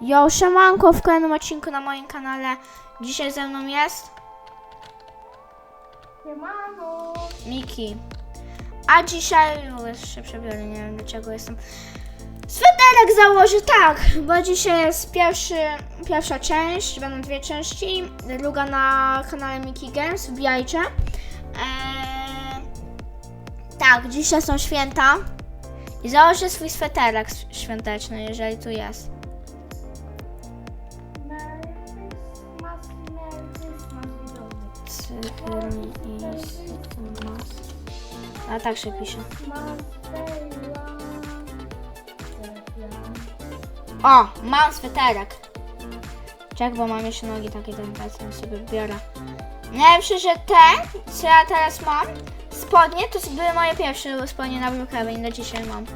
Yo, siemanko, w kolejnym odcinku na moim kanale. Dzisiaj ze mną jest Siemano. Miki. A dzisiaj, o, jeszcze przebiorę, nie wiem dlaczego jestem. Sweterek założę, tak, bo dzisiaj jest pierwszy, pierwsza część, będą dwie części. Druga na kanale Miki Games, wbijajcie. Eee, tak, dzisiaj są święta. I założę swój sweterek świąteczny, jeżeli tu jest. Widzowie. Cyklizmas. A tak się pisze. O, mam sweterek. Czek, bo mam jeszcze nogi takie delikatne, sobie biorę. Najlepsze, że te, co ja teraz mam, spodnie, to były moje pierwsze spodnie na Brookhaven, do dzisiaj mam.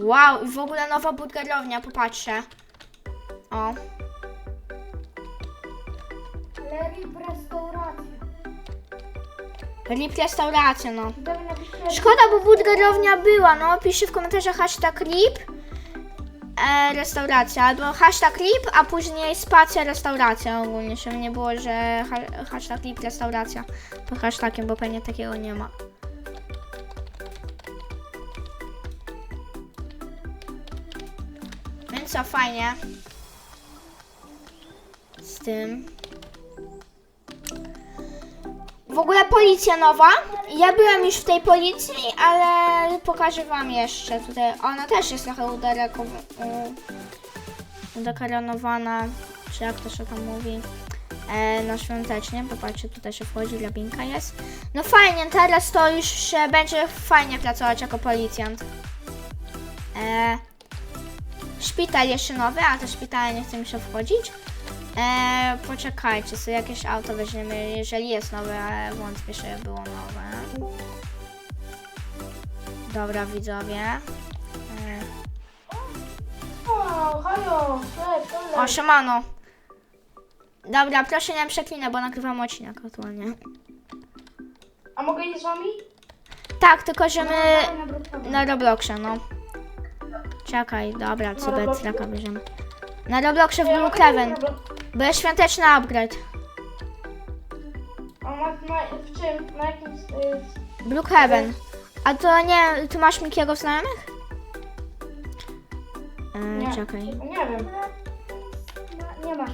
Wow, i w ogóle nowa burgerownia, popatrzcie. O, Larry restauracja. Rip restauracja, no. Szkoda, bo burgerownia była, no. Piszcie w komentarzach hashtag RIP e, restauracja, albo hashtag RIP, a później spacja restauracja ogólnie, żeby nie było, że ha, hashtag RIP restauracja pod hashtagiem, bo pewnie takiego nie ma. Co, fajnie. Z tym. W ogóle policja nowa. Ja byłem już w tej policji, ale pokażę wam jeszcze tutaj. Ona też jest trochę udereko, u- udekoronowana, czy jak to się tam mówi, e, na świątecznie. Popatrzcie, tutaj się wchodzi, drabinka jest. No fajnie, teraz to już się będzie fajnie pracować jako policjant. E, szpital jeszcze nowy, a to szpital nie chce mi się wchodzić. Eee, poczekajcie, sobie jakieś auto weźmiemy, jeżeli jest nowe, ale wątpię, że było nowe. Dobra, widzowie. Eee, O, halo, cześć, o, siemano. Dobra, proszę nie przeklinać, bo nagrywam odcinek aktualnie. A mogę iść z wami? Tak, tylko że my na Brookhaven. na Robloxie, no. Czekaj, dobra, co Robloxie? Betraka bierzemy. Na Robloxie w na Brook- bo jest świąteczny upgrade. A na, na, w czym? Na jakim... Y, Brookhaven. A to nie, ty masz Mikiego znajomych? Eee, nie, czekaj. Nie wiem. Nie, nie masz.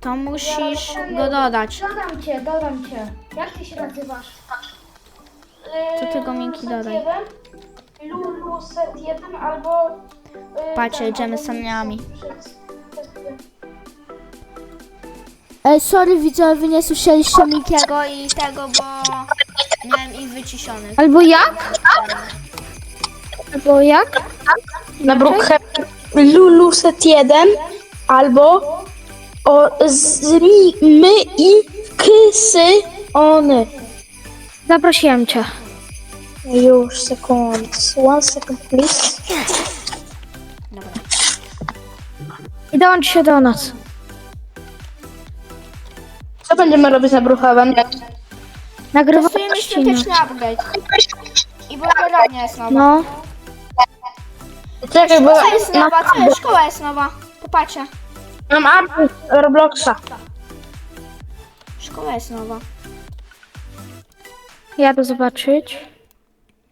To musisz go dodać. Dodam cię, dodam cię. Jak ty się nazywasz? To ty go Minki Set dodaj. jeden, Lulu set 1 albo... y, Patrzcie, ten, jedziemy albo z saniami. przez- przez- Ej, sorry widzowie, wy nie słyszeliście Mikiego i tego, bo miałem ich wyciszonych. Albo jak? Albo jak? na Brookhaven Lulu set 1 albo o z mi, my i kysy ony. Zaprosiłem cię. Już sekund. One second please. Dobra. I dołącz się do nas. Co będziemy robić na Brookhaven? Nagrywamy odcinek. świąteczny upgrade. I burgerownia jest nowa. No, Czekaj, bo Co jest nowa? Co jest? Szkoła jest nowa. Popatrzcie. mam update Robloxa. Szkoła jest nowa. jadę zobaczyć.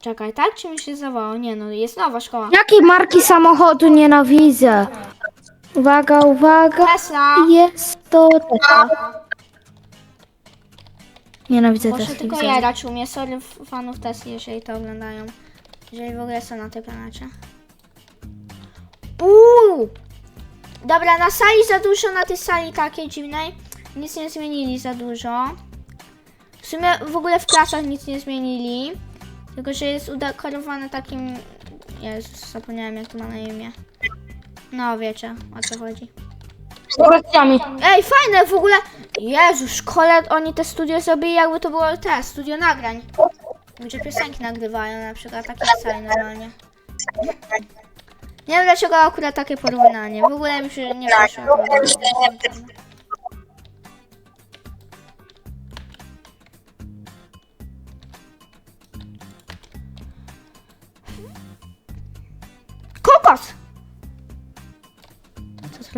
Czekaj, tak? Czy mi się zdawało? Nie no, jest nowa szkoła. Jakiej marki samochodu nienawidzę? Uwaga, uwaga. Tesla. Jest to Tesla. Nienawidzę Może Tesli. tylko ja raczej umie. Sorry fanów Tesli, jeżeli to oglądają. Jeżeli w ogóle są na tej planecie. Uuu! Dobra, na sali za dużo, na tej sali takiej dziwnej. Nic nie zmienili za dużo. W sumie w ogóle w klasach nic nie zmienili. Tylko, że jest udekorowane takim... Jezus, zapomniałem jak to ma na imię. No, wiecie o co chodzi. Dekoracjami. Ej, fajne w ogóle. Jezu, w szkole oni te studio zrobili jakby to było te, studio nagrań. Gdzie piosenki nagrywają na przykład, takie sceny normalnie. Nie wiem dlaczego akurat takie porównanie. W ogóle mi się nie przeszło.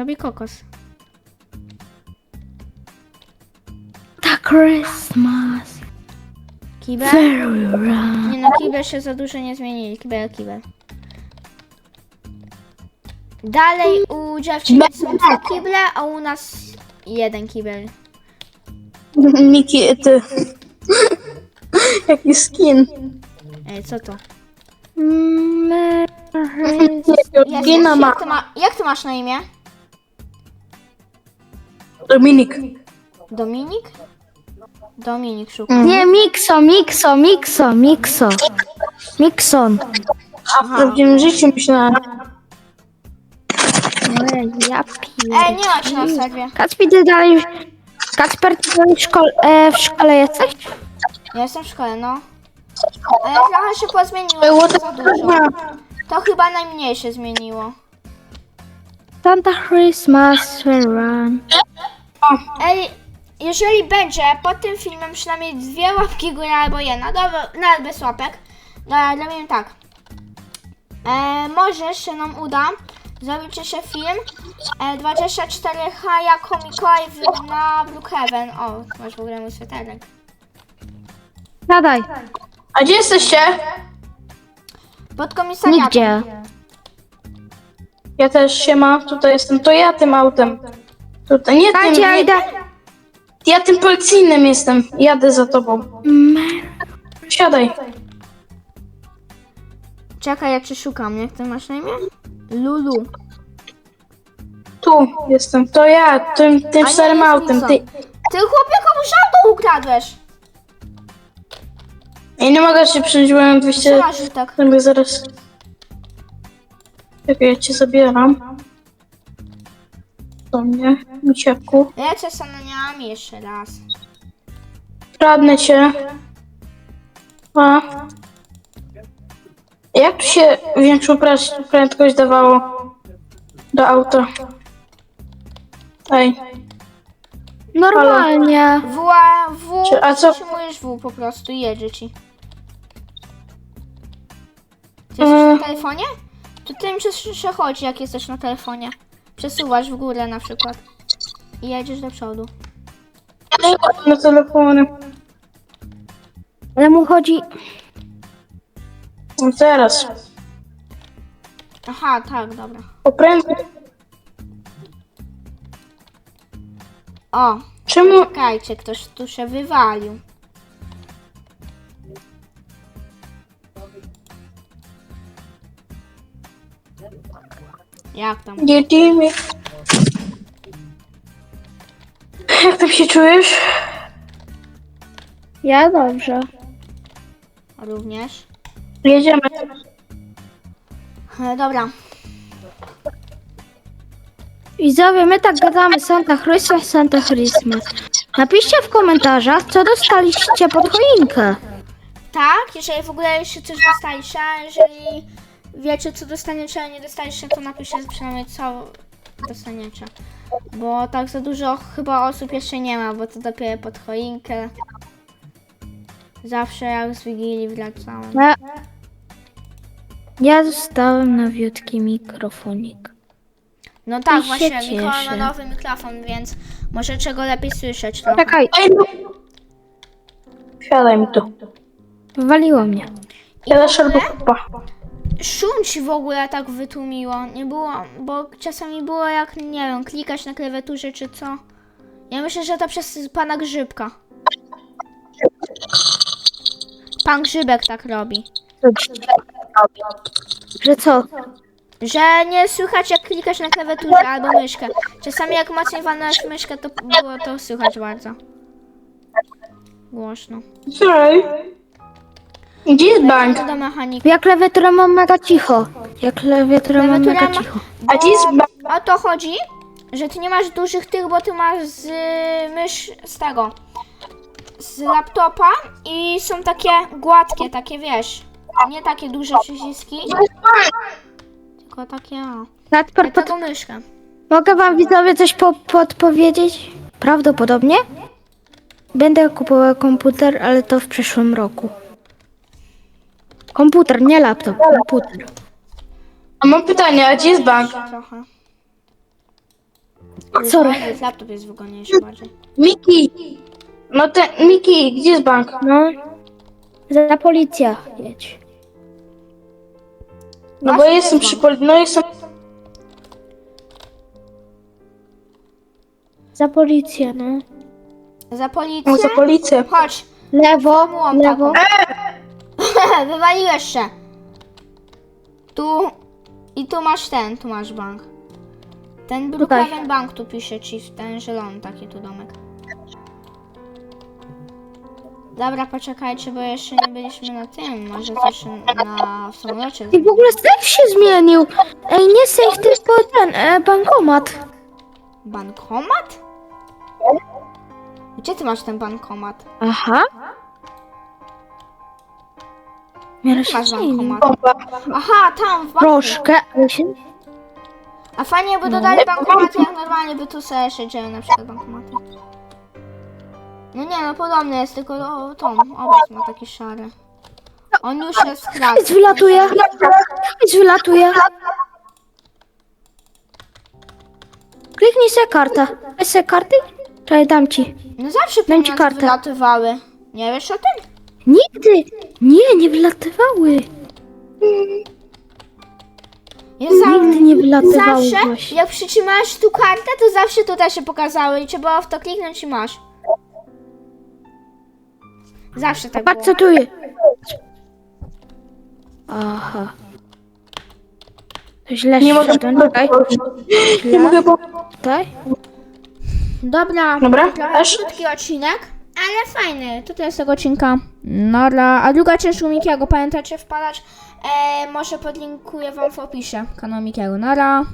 Robi kokos. The Christmas. Kibel? Nie no, kibel się za dużo nie zmienili. Kibel, kibel. Dalej u dziewczyn są dwa kible, a u nas jeden kibel. Miki, ty. Jaki skin. Ej, co to? Merry Jest, Skina ma jak, ty ma, jak ty masz na imię? Dominik. Dominik? Dominik szukam. Nie, Mikso, Mikso, Mikso, Mikso. Mikson. A w prawdziwym życiu myślałem. Ej, Ja Ej, nie ma cię na serwie. Kacpi, ty dalej... Kacper, ty dalej w szkole, e, w szkole jesteś? Ja jestem w szkole, no. Ale trochę się pozmieniło, to za dużo. To chyba najmniej się zmieniło. Santa Christmas run. Ej, jeżeli będzie pod tym filmem przynajmniej dwie łapki góry albo jedna, dobra, nawet bez łapek, dobra, zrobimy tak. E, może się nam uda zrobić jeszcze film e, 24H jako Mikołaj w, na Brookhaven. O, masz w ogóle mój sweterek. Zadaj. A gdzie jesteście? Pod komisariatem. Nigdzie. Ja też się ma. Tutaj jestem. To ja tym autem. Tutaj. Nie tym. Ja Nie, idę. ja tym policyjnym jestem. Jadę za tobą. Siadaj. Czekaj, ja cię szukam, jak ty masz na imię? Lulu. Tu jestem. To ja. Tym, tym A nie, starym jest autem. Nixon. Ty. Ty chłopie komuś auto ukradłeś. Ja nie mogę się przyjść, bo mam Co 200. masz już tak? Zaraz. Czekaj, ja cię zabieram. Do mnie, misiaku. Lecę sananiami jeszcze raz. Kradnę cię. A. Jak tu się większą prędkość dawało do auta? Ej, Normalnie. W, a- w, Czy- a co- przytrzymujesz W po prostu i jedzie ci. Ty jesteś Mm. na telefonie? To tym przechodzi, jak jesteś na telefonie. Przesuwasz w górę na przykład. I jedziesz do przodu. na telefonie. Ale mu chodzi... No teraz. Aha, tak, dobra. O prędkość. O, Czemu? czekajcie, ktoś tu się wywalił. Jak tam? Jedziemy. Jak tam się czujesz? Ja dobrze. Również. Jedziemy. E, dobra. Widzowie, my tak gadamy Santa Christmas, Santa Christmas. Napiszcie w komentarzach, co dostaliście pod choinkę. Tak, jeżeli w ogóle jeszcze coś dostaliście, a jeżeli wiecie co dostaniecie, a nie dostaliście, to napiszcie przynajmniej co dostaniecie. Bo tak za dużo chyba osób jeszcze nie ma, bo to dopiero pod choinkę. Zawsze jak z Wigilii wracałem. Ja, ja dostałem nowiutki mikrofonik. No tak, I się właśnie, Mikołaj ma cieszę. nowy mikrofon, więc może czego lepiej słyszeć trochę. Czekaj, no. Siadaj mi tu. waliło mnie. Siadasz albo kupa. Szum ci w ogóle tak wytłumiło. Nie było, bo czasami było jak, nie wiem, klikać na klawiaturze czy co. Ja myślę, że to przez pana Grzybka. Pan Grzybek tak robi. Że co? Że nie słychać jak klikasz na klawiaturze albo myszkę. Czasami jak mocniej walnąłeś myszkę, to było to słychać bardzo. Głośno. Słuchaj. Gdzie jest bank? Do mechanika. Ja klawiaturę mam mega cicho. Ja klawiaturę mam Klawiatura mega ma- cicho. A gdzie jest bank? O to chodzi, że ty nie masz dużych tych, bo ty masz z mysz z tego. Z laptopa i są takie gładkie, takie wiesz. Nie takie duże przyciski, tylko takie o. Jak pod... myszkę. mogę wam widzowie coś po podpowiedzieć? Prawdopodobnie będę kupował komputer, ale to w przyszłym roku. Komputer, nie laptop, komputer. A mam pytanie, a gdzie jest bank? Trochę. Sorry. Laptop jest wygodniejszy bardziej. Miki! No ten, Miki, gdzie jest bank? No. Za policja jedź. No bo Właśnie jestem jest przy bank. poli... No jestem... Za policję, no. Za No, policję? za policję. Chodź, Lewo, Formułą lewo. wywaliłeś się. Tu i tu masz ten, tu masz bank. Ten Brookhaven Bank tu pisze ci, ten zielony taki tu domek. Dobra, poczekajcie, bo jeszcze nie byliśmy na tym, może coś na w samolocie. I w ogóle safe się zmienił. Ej, nie safe, tylko ten, e, bankomat. Bankomat? Gdzie ty masz ten bankomat? Aha. Miałeś Masz inny. bankomat. Bomba. Aha, tam w banku. Troszkę, ale się... A fajnie by dodali bankomaty, jak normalnie by tu sobie siedziały na przykład bankomaty. No nie, no podobny jest, tylko o, Tom, obraz ma taki szary. On już jest krak. Nic wylatuje. Nic wylatuje. Kliknij se kartę. Weź se karty? Czekaj, dam ci. No zawsze Dam ci pieniądze kartę. wylatywały. Nie wiesz o tym? Nigdy. Nie, nie wylatywały. Ja Nigdy nie wylatywały Zawsze, właśnie. jak przytrzymasz tu kartę, to zawsze tutaj się pokazały i trzeba było w to kliknąć i masz. Zawsze tak Patrz było. co tu jest. Aha. To źle Nie mogę... szedłem, czekaj. Nie mogę... po- Tutaj. Dobra, Dobra, też? krótki odcinek, ale fajny. Tutaj jest tego odcinka. Nara. A druga część Mikiego, pamiętacie wpadać? E, może podlinkuję wam w opisie kanał Mikiego. Nara.